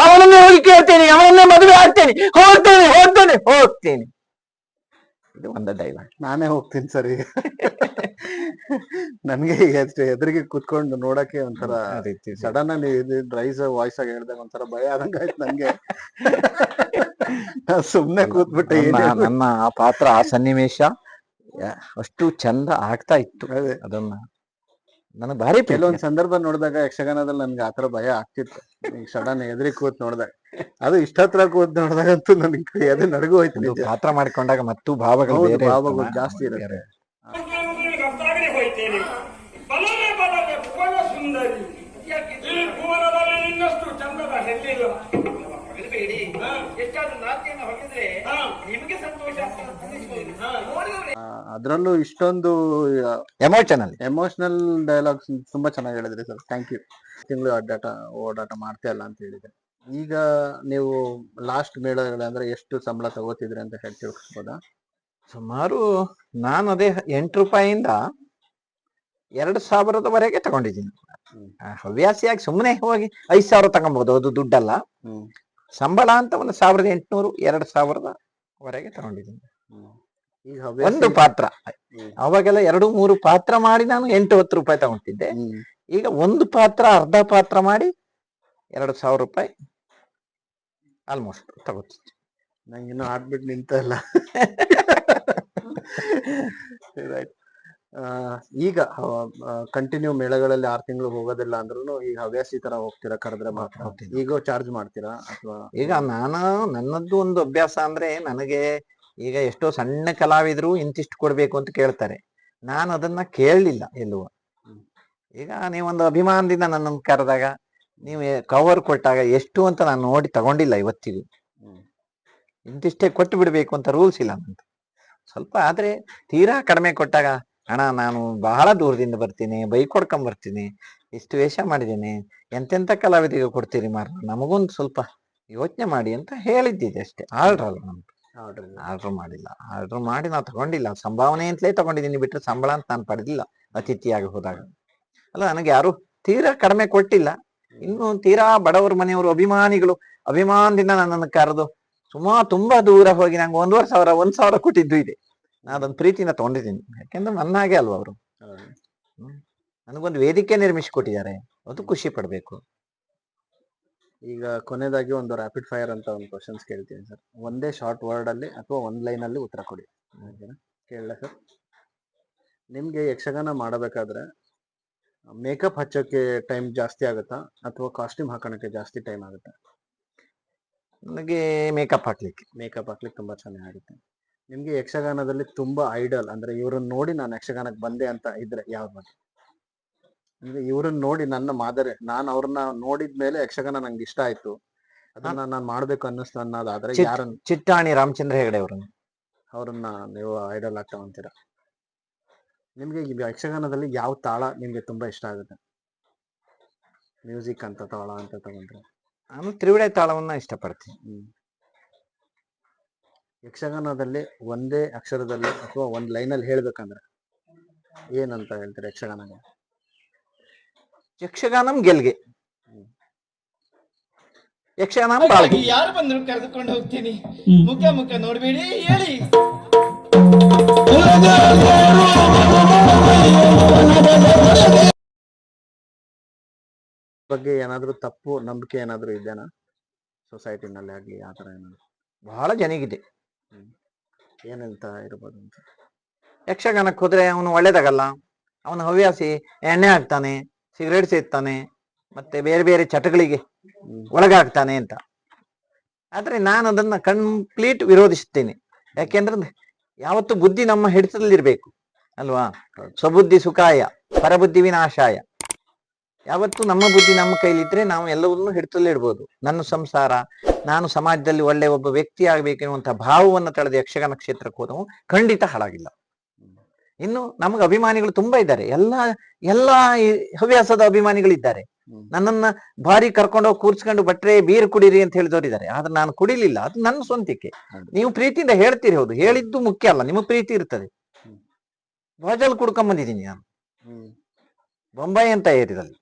ಅವನನ್ನೇ ಹೋಗಿ ಕೇಳ್ತೇನೆ ಅವನನ್ನೇ ಮದುವೆ ಆಗ್ತೇನೆ ಹೋಗ್ತೇನೆ ಹೋಗ್ತೇನೆ ಹೋಗ್ತೇನೆ. ಇದು ಒಂದು ಡೈಲಾಗ್ ನಾನೇ ಹೋಗ್ತೀನಿ ಸರಿ. ನನ್ಗೆ ಎಷ್ಟು ಎದುರಿಗೆ ಕುತ್ಕೊಂಡು ನೋಡಕ್ಕೆ ಒಂಥರ ಸಡನ್ ಅಲ್ಲಿ ರೈಸ್ ವಾಯ್ಸ್ ಆಗಿ ಹೇಳ್ದಾಗ ಒಂಥರ ಭಯ ಆದಂಗ ಆಯ್ತು ನನ್ಗೆ. ನಾನ್ ಸುಮ್ನೆ ಕೂತ್ಬಿಟ್ಟೆ ನನ್ನ ಆ ಪಾತ್ರ ಆ ಸನ್ನಿವೇಶ ಅಷ್ಟು ಚಂದ ಆಗ್ತಾ ಇತ್ತು. ಅದನ್ನ ನನಗೆ ಭಾರಿ ಕೆಲವೊಂದು ಸಂದರ್ಭ ನೋಡಿದಾಗ ಯಕ್ಷಗಾನದಲ್ಲಿ ನನ್ಗೆ ಆತರ ಭಯ ಆಗ್ತಿತ್ತು. ಈಗ ಸಡನ್ ಎದ್ರಿ ಕೂತ್ ನೋಡಿದಾಗ. ಅದು ಇಷ್ಟತ್ರ ಕೂತ್ ನೋಡಿದಾಗಂತೂ ನನಗೆ ಅದೇ ನಡಗು ಹೋಯ್ತು. ಪಾತ್ರ ಮಾಡ್ಕೊಂಡಾಗ ಮತ್ತು ಭಾವಗಳು ಭಾವಗಳು ಜಾಸ್ತಿ ಇರುತ್ತೆ. ಅದ್ರಲ್ಲೂ ಇಷ್ಟೊಂದು ಎಮೋಷನಲ್ ಎಮೋಷನಲ್ ಡೈಲಾಗ್ಸ್ ತುಂಬಾ ಚೆನ್ನಾಗಿ ಹೇಳಿದ್ರಿ ಸರ್ ಥ್ಯಾಂಕ್ ಯು ತಿಂಗಳು ಅಡ್ಡಾಟ ಓಡಾಟ ಮಾಡ್ತಾ ಇಲ್ಲ ಅಂತ ಹೇಳಿದ್ರೆ. ಈಗ ನೀವು ಲಾಸ್ಟ್ ಮೇಳಗಳಂದ್ರೆ ಎಷ್ಟು ಸಂಬಳ ತಗೋತಿದ್ರಿ ಅಂತ ಹೇಳಿ ತಿಳ್ಕೊಬೋದಾ ಸುಮಾರು ನಾನು ಅದೇ ಎಂಟು ರೂಪಾಯಿಂದ ಎರಡು ಸಾವಿರದವರೆಗೆ ತಗೊಂಡಿದ್ದೀನಿ. ಆ, ಹವ್ಯಾಸಿಯಾಗಿ ಸುಮ್ಮನೆ ಹೋಗಿ ಐದು ಸಾವಿರ ತಗೊಬಹುದು ಅದು ದುಡ್ಡಲ್ಲ. ಹ್ಮ್. ಸಂಬಳ ಅಂತ ಒಂದು ಸಾವಿರದ ಎಂಟುನೂರು ಎರಡು ಸಾವಿರದ ವರೆಗೆ ತಗೊಂಡಿದ್ದೀನಿ. ಹ್ಮ್. ಒಂದು ಪಾತ್ರ. ಅವಾಗೆಲ್ಲ ಎರಡು ಮೂರು ಪಾತ್ರ ಮಾಡಿ ನಾನು ಎಂಟು ಹತ್ತು ರೂಪಾಯಿ ತಗೊಂತಿದ್ದೆ. ಈಗ ಒಂದು ಪಾತ್ರ ಅರ್ಧ ಪಾತ್ರ ಮಾಡಿ ಎರಡು ಸಾವಿರ ರೂಪಾಯಿ ಆಲ್ಮೋಸ್ಟ್ ತಗೋತಿದ್ದೆ. ನಂಗೆ ಇನ್ನೂ ಆಡ್ಬಿಟ್ಟು ನಿಂತ ಇಲ್ಲ. Right. ಆ, ಈಗ ಕಂಟಿನ್ಯೂ ಮೇಳಗಳಲ್ಲಿ ಆರ್ ತಿಂಗಳು ಹೋಗೋದಿಲ್ಲ ಅಂದ್ರೂ ಈಗ ಹವ್ಯಾಸಿ ತರ ಹೋಗ್ತೀರಾ ಕರೆದ್ರೆ ಮಾತ್ರ. ಈಗ ಚಾರ್ಜ್ ಮಾಡ್ತೀರಾ? ಅಥವಾ ಈಗ ನಾನು ನನ್ನದ್ದು ಒಂದು ಅಭ್ಯಾಸ ಅಂದ್ರೆ ನನಗೆ ಈಗ ಎಷ್ಟೋ ಸಣ್ಣ ಕಲಾವಿದರು ಇಂತಿಷ್ಟು ಕೊಡ್ಬೇಕು ಅಂತ ಕೇಳ್ತಾರೆ. ನಾನು ಅದನ್ನ ಕೇಳಲಿಲ್ಲ ಎಲ್ಲುವ. ಈಗ ನೀವೊಂದು ಅಭಿಮಾನದಿಂದ ನನ್ನನ್ನು ಕರೆದಾಗ ನೀವು ಕವರ್ ಕೊಟ್ಟಾಗ ಎಷ್ಟು ಅಂತ ನಾನು ನೋಡಿ ತಗೊಂಡಿಲ್ಲ ಇವತ್ತಿಗೂ. ಇಂತಿಷ್ಟೇ ಕೊಟ್ಟು ಬಿಡಬೇಕು ಅಂತ ರೂಲ್ಸ್ ಇಲ್ಲ ನಂದು. ಸ್ವಲ್ಪ ಆದ್ರೆ ತೀರಾ ಕಡಿಮೆ ಕೊಟ್ಟಾಗ ಅಣ್ಣ ನಾನು ಬಹಳ ದೂರದಿಂದ ಬರ್ತೀನಿ ಬೈಕ್ ಹೊಡ್ಕೊಂಡ್ ಬರ್ತೀನಿ ಇಷ್ಟು ವೇಷ ಮಾಡಿದ್ದೀನಿ ಎಂತೆಂತ ಕಲಾವಿದಿಗೆ ಕೊಡ್ತೀರಿ ಮಾರ ನಮಗೊಂದು ಸ್ವಲ್ಪ ಯೋಚನೆ ಮಾಡಿ ಅಂತ ಹೇಳಿದ್ದಿದೆ ಅಷ್ಟೇ. ಆಲ್ರಲ್ಲ ನಮ್ದು ಆರ್ಡರ್ ಮಾಡಿಲ್ಲ. ಆರ್ಡರ್ ಮಾಡಿ ನಾವು ತಗೊಂಡಿಲ್ಲ. ಸಂಭಾವನೆ ಅಂತಲೇ ತಗೊಂಡಿದ್ದೀನಿ. ಬಿಟ್ಟರೆ ಸಂಬಳ ಅಂತ ನಾನು ಪಡೆದಿಲ್ಲ ಅತಿಥಿಯಾಗಿ ಹೋದಾಗ. ಅಲ್ಲ ನನಗೆ ಯಾರು ತೀರಾ ಕಡಿಮೆ ಕೊಟ್ಟಿಲ್ಲ. ಇನ್ನು ತೀರಾ ಬಡವರ ಮನೆಯವರು ಅಭಿಮಾನಿಗಳು ಅಭಿಮಾನದಿಂದ ನನ್ನನ್ನು ಕರೆದು ಸುಮಾರು ತುಂಬಾ ದೂರ ಹೋಗಿ ನಂಗೆ ಒಂದೂವರೆ ಸಾವಿರ ಒಂದ್ ಸಾವಿರ ಕೊಟ್ಟಿದ್ದು ಇದೆ. ನಾನು ಅದೊಂದು ಪ್ರೀತಿನ ತಗೊಂಡಿದ್ದೀನಿ. ಯಾಕೆಂದ್ರೆ ನನ್ನ ಹಾಗೆ ಅಲ್ವಾ ಅವರು. ನನಗೊಂದು ವೇದಿಕೆ ನಿರ್ಮಿಸಿ ಕೊಟ್ಟಿದ್ದಾರೆ. ಅದು ಖುಷಿ ಪಡ್ಬೇಕು. ಈಗ ಕೊನೆಯದಾಗಿ ಒಂದು ರ್ಯಾಪಿಡ್ ಫೈರ್ ಅಂತ ಒಂದು ಕ್ವಶನ್ಸ್ ಕೇಳ್ತೀನಿ ಸರ್ ಒಂದೇ ಶಾರ್ಟ್ ವರ್ಡ್ ಅಲ್ಲಿ ಅಥವಾ ಒಂದ್ ಲೈನ್ ಅಲ್ಲಿ ಉತ್ತರ ಕೊಡಿ. ಕೇಳಲ ಸರ್ ನಿಮ್ಗೆ ಯಕ್ಷಗಾನ ಮಾಡಬೇಕಾದ್ರೆ ಮೇಕಪ್ ಹಚ್ಚೋಕೆ ಟೈಮ್ ಜಾಸ್ತಿ ಆಗುತ್ತಾ? ಅಥವಾ ಕಾಸ್ಟ್ಯೂಮ್ ಹಾಕೋಣಕ್ಕೆ ಜಾಸ್ತಿ ಟೈಮ್ ಆಗುತ್ತಾ? ನನಗೆ ಮೇಕಪ್ ಹಾಕ್ಲಿಕ್ಕೆ ಮೇಕಪ್ ಹಾಕ್ಲಿಕ್ಕೆ ತುಂಬಾ ಚೆನ್ನಾಗಿ ಆಗುತ್ತೆ. ನಿಮ್ಗೆ ಯಕ್ಷಗಾನದಲ್ಲಿ ತುಂಬಾ ಐಡಲ್ ಅಂದ್ರೆ ಇವ್ರನ್ನ ನೋಡಿ ನಾನು ಯಕ್ಷಗಾನಕ್ಕೆ ಬಂದೆ ಅಂತ ಇದ್ರೆ ಯಾವ್ದು ಬಗ್ಗೆ ಇವ್ರನ್ನ ನೋಡಿ ನನ್ನ ಮಾದರಿ ನಾನು ಅವ್ರನ್ನ ನೋಡಿದ್ಮೇಲೆ ಯಕ್ಷಗಾನ ನಂಗೆ ಇಷ್ಟ ಆಯ್ತು. ಅದನ್ನ ನಾನು ಮಾಡ್ಬೇಕು ಅನ್ನಿಸ್ತು ಅನ್ನೋದಾದ್ರೆ ಚಿತ್- ಯಾರನ್ನ ಚಿಟ್ಟಾಣಿ ರಾಮಚಂದ್ರ ಹೆಗಡೆ ಅವರನ್ನು. ಅವ್ರನ್ನ ನೀವು ಐಡಲ್ ಆಗ್ತಾ ಅಂತೀರಾ? ನಿಮ್ಗೆ ಈ ಯಕ್ಷಗಾನದಲ್ಲಿ ಯಾವ ತಾಳ ನಿಮ್ಗೆ ತುಂಬಾ ಇಷ್ಟ ಆಗುತ್ತೆ? ಮ್ಯೂಸಿಕ್ ಅಂತ ತಾಳ ಅಂತ ತಗೊಂಡ್ರೆ. ನಾನು ತ್ರಿವಿಡೆ ತಾಳವನ್ನ ಇಷ್ಟಪಡ್ತೀನಿ. ಹ್ಮ್. ಯಕ್ಷಗಾನದಲ್ಲಿ ಒಂದೇ ಅಕ್ಷರದಲ್ಲಿ ಅಥವಾ ಒಂದ್ ಲೈನ್ ಅಲ್ಲಿ ಹೇಳ್ಬೇಕಂದ್ರೆ ಏನಂತ ಹೇಳ್ತಾರೆ ಯಕ್ಷಗಾನ ಯಕ್ಷಗಾನಂ ಗೆಲ್ಗೆ. ಯಕ್ಷಗಾನಂ ಬಾಳ್ಗೆ. ಯಾರು ಬಂದ್ರು ಕರೆದುಕೊಂಡು ಹೋಗ್ತೀನಿ. ಮುಖ ಮುಖ ನೋಡ್ಬೇಡಿ ಹೇಳಿ. ಬಗ್ಗೆ ಏನಾದ್ರೂ ತಪ್ಪು ನಂಬಿಕೆ ಏನಾದ್ರೂ ಇದೆನಾ? ಸೊಸೈಟಿನಲ್ಲಿ ಆಗ್ಲಿ ಆ ತರ ಏನಾದ್ರು. ಬಹಳ ಜನಗಿದೆ. ಏನಂತ ಇರ್ಬೋದು ಅಂತ ಯಕ್ಷಗಾನಕ್ಕೆ ಹೋದ್ರೆ ಅವನು ಒಳ್ಳೇದಾಗಲ್ಲ? ಅವನ ಹವ್ಯಾಸಿ ಎಣ್ಣೆ ಹಾಕ್ತಾನೆ. ಸಿಗರೇಟ್ ಸೇರ್ತಾನೆ ಮತ್ತೆ ಬೇರೆ ಬೇರೆ ಚಟಗಳಿಗೆ. ಒಳಗಾಗ್ತಾನೆ ಅಂತ. ಆದ್ರೆ ನಾನು ಅದನ್ನ ಕಂಪ್ಲೀಟ್ ವಿರೋಧಿಸುತ್ತೇನೆ. ಯಾಕೆಂದ್ರೆ ಯಾವತ್ತು ಬುದ್ಧಿ ನಮ್ಮ ಹಿಡಿತದಲ್ಲಿರ್ಬೇಕು, ಅಲ್ವಾ. ಸ್ವಬುದ್ಧಿ ಸುಖಾಯ, ಪರಬುದ್ಧಿ ವಿನಾಶಾಯ. ಯಾವತ್ತು ನಮ್ಮ ಬುದ್ಧಿ ನಮ್ಮ ಕೈಲಿದ್ರೆ ನಾವು ಎಲ್ಲವನ್ನೂ ಹಿಡಿತದಲ್ಲಿಡ್ಬೋದು ನನ್ನ ಸಂಸಾರ, ನಾನು ಸಮಾಜದಲ್ಲಿ ಒಳ್ಳೆ ಒಬ್ಬ ವ್ಯಕ್ತಿ ಆಗ್ಬೇಕೆನ್ನುವಂತ ಭಾವವನ್ನು ತಳೆದ ಯಕ್ಷಗಾನ ಕ್ಷೇತ್ರಕ್ಕೆ ಹೋದವು. ಖಂಡಿತ ಹಾಳಾಗಿಲ್ಲ. ಇನ್ನು ನಮ್ಗೆ ಅಭಿಮಾನಿಗಳು ತುಂಬಾ ಇದ್ದಾರೆ. ಎಲ್ಲ ಎಲ್ಲಾ ಹವ್ಯಾಸದ ಅಭಿಮಾನಿಗಳಿದ್ದಾರೆ. ಇದ್ದಾರೆ ನನ್ನನ್ನ ಭಾರಿ ಕರ್ಕೊಂಡೋಗಿ ಕೂರ್ಸ್ಕೊಂಡು ಬಟ್ರೆ ಬೀರ್ ಕುಡೀರಿ ಅಂತ ಹೇಳಿದವರಿದ್ದಾರೆ. ಆದ್ರೆ ನಾನು ಕುಡಿಲಿಲ್ಲ. ಅದು ನನ್ನ ಸ್ವಂತಿಕೆ. ನೀವು ಪ್ರೀತಿಯಿಂದ ಹೇಳ್ತೀರಿ ಹೌದು. ಹೇಳಿದ್ದು ಮುಖ್ಯ ಅಲ್ಲ. ನಿಮಗೆ ಪ್ರೀತಿ ಇರ್ತದೆ. ಬಾಜಲ್ ಕುಡ್ಕೊಂಡ್ ಬಂದಿದ್ದೀನಿ ನಾನು. ಬೊಂಬಾಯಿ ಅಂತ ಏರಿದಲ್ಲಿ.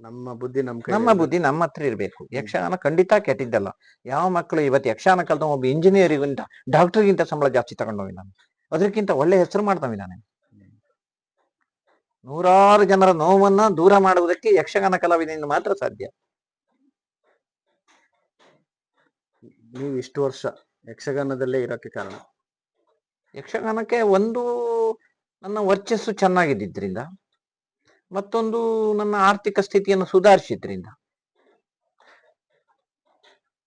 ನಮ್ಮ ಬುದ್ಧಿ ನಮ್ ಕೈ ನಮ್ಮ ಬುದ್ಧಿ ನಮ್ಮ ಹತ್ರ ಇರ್ಬೇಕು. ಯಕ್ಷಗಾನ ಖಂಡಿತ ಕೆಟ್ಟಿದ್ದಲ್ಲ. ಯಾವ ಮಕ್ಕಳು ಇವತ್ತು ಯಕ್ಷಗಾನ ಕಲ್ತ ಒಬ್ಬ ಇಂಜಿನಿಯರಿಗಿಂತ ಡಾಕ್ಟರ್ಗಿಂತ ಸಂಬಳ ಜಾಸ್ತಿ ತಗೊಂಡೋಗಿದ್ದಾನೆ ಅದಕ್ಕಿಂತ ಒಳ್ಳೆ ಹೆಸರು ಮಾಡ್ತಾವಿದ್ದಾನೆ ನೂರಾರು ಜನರ ನೋವನ್ನ ದೂರ ಮಾಡುವುದಕ್ಕೆ ಯಕ್ಷಗಾನ ಕಲಾವಿದನಿಂದ ಮಾತ್ರ ಸಾಧ್ಯ. ನೀವು ಇಷ್ಟು ವರ್ಷ ಯಕ್ಷಗಾನದಲ್ಲೇ ಇರೋಕ್ಕೆ ಕಾರಣ? ಯಕ್ಷಗಾನಕ್ಕೆ ಒಂದು ನನ್ನ ವರ್ಚಸ್ಸು ಚೆನ್ನಾಗಿದ್ದರಿಂದ ಮತ್ತೊಂದು ನನ್ನ ಆರ್ಥಿಕ ಸ್ಥಿತಿಯನ್ನು ಸುಧಾರಿಸಿದ್ರಿಂದ.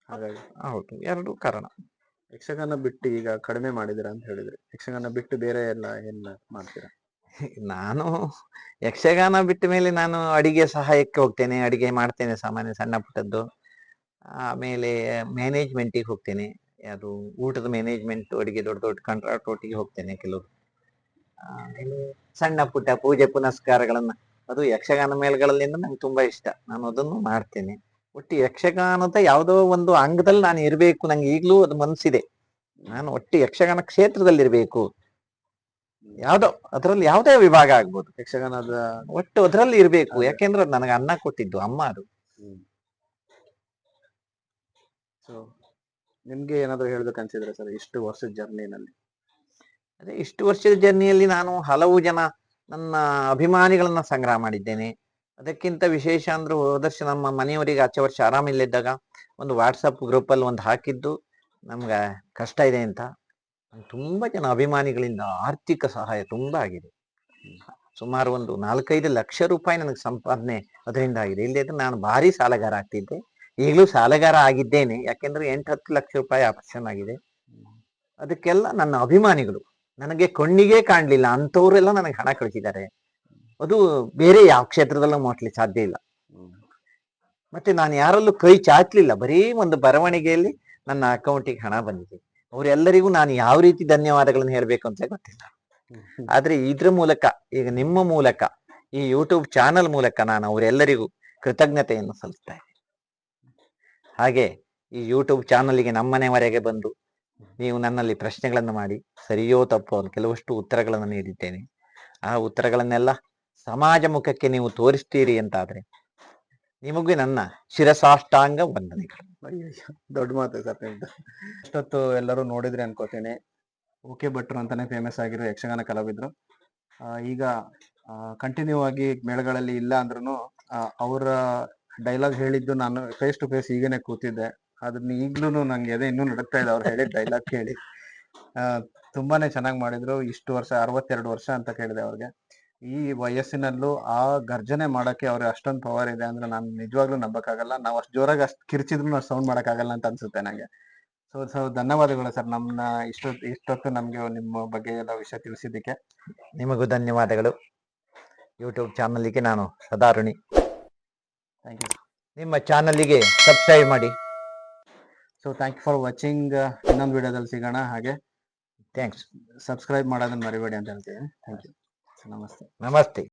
ಹಾಗಾಗಿ, ಹೌದು, ಎರಡು ಕಾರಣ. ಯಕ್ಷಗಾನ ಬಿಟ್ಟು ಈಗ ಕಡಿಮೆ ಮಾಡಿದಿರಾ ಅಂತ ಹೇಳಿದ್ರಿ. ಯಕ್ಷಗಾನ ಬಿಟ್ಟು ಬೇರೆ ಎಲ್ಲ ಏನ್ ಮಾಡ್ತೀರಾ? ನಾನು ಯಕ್ಷಗಾನ ಬಿಟ್ಟ ಮೇಲೆ ನಾನು ಅಡಿಗೆ ಸಹಾಯಕ್ಕೆ ಹೋಗ್ತೇನೆ, ಅಡಿಗೆ ಮಾಡ್ತೇನೆ ಸಾಮಾನ್ಯ ಸಣ್ಣ ಪುಟ್ಟದ್ದು. ಆಮೇಲೆ ಮ್ಯಾನೇಜ್ಮೆಂಟಿಗೆ ಹೋಗ್ತೇನೆ. ಅದು ಊಟದ ಮ್ಯಾನೇಜ್ಮೆಂಟ್ ಅಡಿಗೆ ದೊಡ್ಡ ದೊಡ್ಡ ಕಾಂಟ್ರಾಕ್ಟ್ ಒಟ್ಟಿಗೆ ಹೋಗ್ತೇನೆ ಕೆಲವು. ಸಣ್ಣ ಪುಟ್ಟ ಪೂಜೆ ಪುನಸ್ಕಾರಗಳನ್ನ. ಅದು ಯಕ್ಷಗಾನ ಮೇಳಗಳಲ್ಲಿ ನಂಗೆ ತುಂಬಾ ಇಷ್ಟ. ನಾನು ಅದನ್ನು ಮಾಡ್ತೇನೆ. ಒಟ್ಟು ಯಕ್ಷಗಾನದ ಯಾವುದೋ ಒಂದು ಅಂಗದಲ್ಲಿ ನಾನು ಇರಬೇಕು ನಂಗೆ ಈಗಲೂ ಅದು ಮನಸ್ಸಿದೆ ನಾನು ಒಟ್ಟು ಯಕ್ಷಗಾನ ಕ್ಷೇತ್ರದಲ್ಲಿ ಇರಬೇಕು. ಯಾವ್ದೋ ಅದ್ರಲ್ಲಿ ಯಾವುದೇ ವಿಭಾಗ ಆಗ್ಬೋದು. ಯಕ್ಷಗಾನದ ಒಟ್ಟು ಅದರಲ್ಲಿ ಇರಬೇಕು. ಯಾಕೆಂದ್ರೆ ಅದು ನನಗೆ ಅನ್ನ ಕೊಟ್ಟಿದ್ದು ಅಮ್ಮ ಅದು. ಸೊ ನಿಮ್ಗೆ ಏನಾದ್ರು ಹೇಳ್ಬೇಕು ಅನ್ಸಿದ್ರೆ ಸರ್ ಇಷ್ಟು ವರ್ಷದ ಜರ್ನಿನಲ್ಲಿ? ಅದೇ ಇಷ್ಟು ವರ್ಷದ ಜರ್ನಿಯಲ್ಲಿ ನಾನು ಹಲವು ಜನ ನನ್ನ ಅಭಿಮಾನಿಗಳನ್ನ ಸಂಗ್ರಹ ಮಾಡಿದ್ದೇನೆ. ಅದಕ್ಕಿಂತ ವಿಶೇಷ ಅಂದ್ರೆ ಹೋದರ್ಶ ನಮ್ಮ ಮನೆಯವರಿಗೆ ಆಚೆ ವರ್ಷ ಆರಾಮಿಲ್ಲದಿದ್ದಾಗ ಒಂದು ವಾಟ್ಸಪ್ ಗ್ರೂಪ್ ಅಲ್ಲಿ ಒಂದು ಹಾಕಿದ್ದು. ನಮ್ಗೆ ಕಷ್ಟ ಇದೆ ಅಂತ. ತುಂಬ ಜನ ಅಭಿಮಾನಿಗಳಿಂದ ಆರ್ಥಿಕ ಸಹಾಯ ತುಂಬಾ ಆಗಿದೆ. ಸುಮಾರು ಒಂದು ನಾಲ್ಕೈದು ಲಕ್ಷ ರೂಪಾಯಿ ನನಗೆ ಸಂಪಾದನೆ ಅದರಿಂದ ಆಗಿದೆ. ಇಲ್ಲದಿದ್ರೆ ನಾನು ಭಾರಿ ಸಾಲಗಾರ ಆಗ್ತಿದ್ದೆ. ಈಗಲೂ ಸಾಲಗಾರ ಆಗಿದ್ದೇನೆ. ಯಾಕೆಂದ್ರೆ ಎಂಟು ಹತ್ತು ಲಕ್ಷ ರೂಪಾಯಿ ಆಪರೇಷನ್ ಆಗಿದೆ. ಅದಕ್ಕೆಲ್ಲ ನನ್ನ ಅಭಿಮಾನಿಗಳು ನನಗೆ ಕಣ್ಣಿಗೆ ಕಾಣಲಿಲ್ಲ. ಅಂತವ್ರೆಲ್ಲ ನನಗೆ ಹಣ ಕಳಿಸಿದ್ದಾರೆ. ಅದು ಬೇರೆ ಯಾವ ಕ್ಷೇತ್ರದಲ್ಲೂ ಮಾಡ್ಲಿಕ್ಕೆ ಸಾಧ್ಯ ಇಲ್ಲ. ಮತ್ತೆ ನಾನು ಯಾರಲ್ಲೂ ಕೈ ಚಾಚಲಿಲ್ಲ. ಬರೀ ಒಂದು ಬರವಣಿಗೆಯಲ್ಲಿ ನನ್ನ ಅಕೌಂಟಿಗೆ ಹಣ ಬಂದಿದೆ. ಅವರೆಲ್ಲರಿಗೂ ನಾನು ಯಾವ ರೀತಿ ಧನ್ಯವಾದಗಳನ್ನು ಹೇಳಬೇಕು ಅಂತ ಗೊತ್ತಿಲ್ಲ. ಆದ್ರೆ ಇದ್ರ ಮೂಲಕ, ಈಗ ನಿಮ್ಮ ಮೂಲಕ, ಈ ಯೂಟ್ಯೂಬ್ ಚಾನಲ್ ಮೂಲಕ ನಾನು ಅವರೆಲ್ಲರಿಗೂ ಕೃತಜ್ಞತೆಯನ್ನು ಸಲ್ಲಿಸ್ತಾ ಹಾಗೆ ಈ ಯೂಟ್ಯೂಬ್ ಚಾನಲ್ಗೆ ನಮ್ಮನೆವರೆಗೆ ಬಂದು ನೀವು ನನ್ನಲ್ಲಿ ಪ್ರಶ್ನೆಗಳನ್ನು ಮಾಡಿ, ಸರಿಯೋ ತಪ್ಪೋ ಕೆಲವಷ್ಟು ಉತ್ತರಗಳನ್ನು ನೀಡಿದ್ದೇನೆ. ಆ ಉತ್ತರಗಳನ್ನೆಲ್ಲ ಸಮಾಜ ಮುಖಕ್ಕೆ ನೀವು ತೋರಿಸ್ತೀರಿ ಅಂತಾದ್ರೆ ನಿಮಗೂ ನನ್ನ ಶಿರಸಾಷ್ಟಾಂಗ ವಂದನೆಗಳು. ದೊಡ್ಡ ಮಾತು ಸರ್ ನಿಮ್ದು. ಅಷ್ಟೊತ್ತು ಎಲ್ಲರೂ ನೋಡಿದ್ರಿ ಅನ್ಕೋತೀನಿ. ಓಕೆ ಭಟ್ರು ಅಂತಾನೆ ಫೇಮಸ್ ಆಗಿರೋ ಯಕ್ಷಗಾನ ಕಲಾವಿದ್ರು. ಈಗ ಕಂಟಿನ್ಯೂ ಆಗಿ ಮೇಳಗಳಲ್ಲಿ ಇಲ್ಲ ಅಂದ್ರೂ ಅವರ ಡೈಲಾಗ್ ಹೇಳಿದ್ದು ನಾನು ಫೇಸ್ ಟು ಫೇಸ್ ಈಗನೇ ಕೂತಿದ್ದೆ. ಅದನ್ನ ಈಗ್ಲೂ ನಂಗೆ ಅದೇ ಇನ್ನೂ ನಡಕ್ತಾ ಇದೆ ಅವ್ರು ಹೇಳಿದ ಡೈಲಾಗ್ ಕೇಳಿ. ತುಂಬಾನೇ ಚೆನ್ನಾಗಿ ಮಾಡಿದ್ರು. ಇಷ್ಟು ವರ್ಷ, ಅರವತ್ತೆರಡು ವರ್ಷ ಅಂತ ಕೇಳಿದೆ ಅವ್ರಿಗೆ. ಈ ವಯಸ್ಸಿನಲ್ಲೂ ಆ ಗರ್ಜನೆ ಮಾಡಕ್ಕೆ ಅವ್ರಿಗೆ ಅಷ್ಟೊಂದು ಪವರ್ ಇದೆ ಅಂದ್ರೆ ನಾನು ನಿಜವಾಗ್ಲೂ ನಂಬಕ್ಕಾಗಲ್ಲ. ನಾವು ಅಷ್ಟು ಜೋರಾಗಿ ಅಷ್ಟು ಕಿರ್ಚಿದ್ರು ಅಷ್ಟು ಸೌಂಡ್ ಮಾಡಕ್ಕಾಗಲ್ಲ ಅಂತ ಅನ್ಸುತ್ತೆ ನನಗೆ ಸೊ ಸೊ ಧನ್ಯವಾದಗಳು ಸರ್ ನಮ್ಮನ್ನ ಇಷ್ಟೊತ್ತು ಇಷ್ಟೊತ್ತು ನಮಗೆ ನಿಮ್ಮ ಬಗ್ಗೆ ಎಲ್ಲ ವಿಷಯ ತಿಳಿಸಿದ್ದಕ್ಕೆ. ನಿಮಗೂ ಧನ್ಯವಾದಗಳು. ಯೂಟ್ಯೂಬ್ ಚಾನಲ್ಗೆ ನಾನು ಸದಾರುಣಿ. ಥ್ಯಾಂಕ್ ಯು ನಿಮ್ಮ ಚಾನಲ್ಗೆ ಸಬ್ಸ್ಕ್ರೈಬ್ ಮಾಡಿ. So thank you for watching ಇನ್ನೊಂದು ವಿಡಿಯೋದಲ್ಲಿ ಸಿಗೋಣ ಹಾಗೆ. ಥ್ಯಾಂಕ್ಸ್ ಸಬ್ಸ್ಕ್ರೈಬ್ ಮಾಡೋದನ್ನ ಮರಿಬೇಡಿ ಅಂತ ಹೇಳ್ತೀನಿ ಥ್ಯಾಂಕ್ ಯು నమస్తే నమస్తే